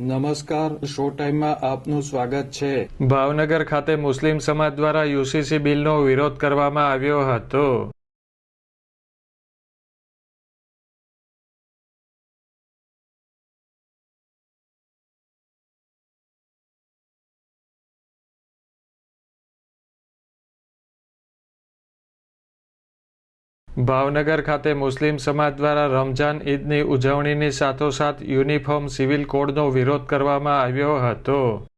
નમસ્કાર શો ટાઈમમાં આપનું સ્વાગત છે. ભાવનગર ખાતે મુસ્લિમ સમાજ દ્વારા યુસીસી બિલનો વિરોધ કરવામાં આવ્યો હતો. ભાવનગર ખાતે મુસ્લિમ સમાજ દ્વારા રમજાન ઈદની ઉજવણીની સાથોસાથ યુનિફોર્મ સિવિલ કોડનો વિરોધ કરવામાં આવ્યો હતો.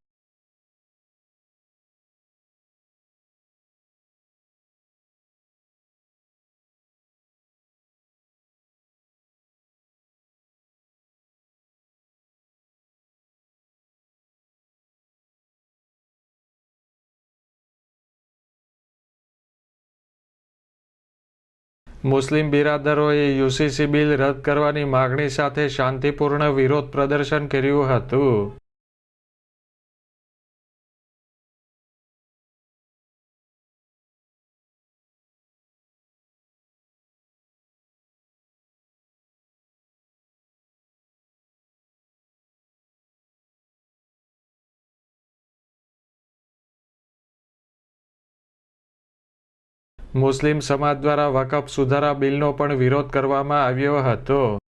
મુસ્લિમ બિરાદરોએ યુસીસી બિલ રદ કરવાની માગણી સાથે શાંતિપૂર્ણ વિરોધ પ્રદર્શન કર્યું હતું. મુસ્લિમ સમાજ દ્વારા વકફ સુધારા બિલનો પણ વિરોધ કરવામાં આવ્યો હતો.